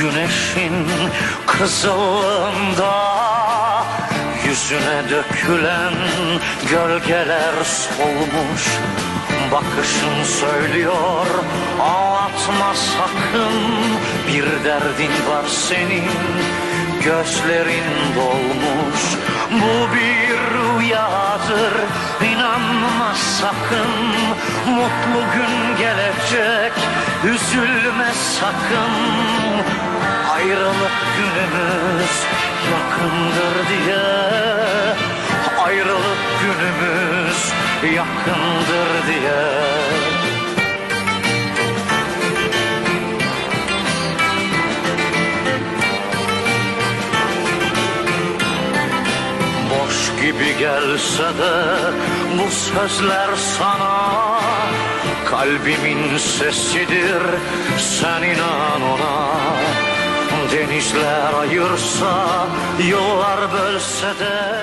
güneşin kızılında Yüzüne dökülen gölgeler solmuş Bakışın söylüyor ağlatma sakın Bir derdin var senin gözlerin dolmuş. Bu bir rüyadır inanma sakın Mutlu gün gelecek üzülme sakın Ayrılık günümüz yakındır diye. Ayrılık günümüz yakındır diye. Boş gibi gelse de bu sözler sana Kalbimin sesidir. Sen inan ona Denizler ayırsa yollar bölse de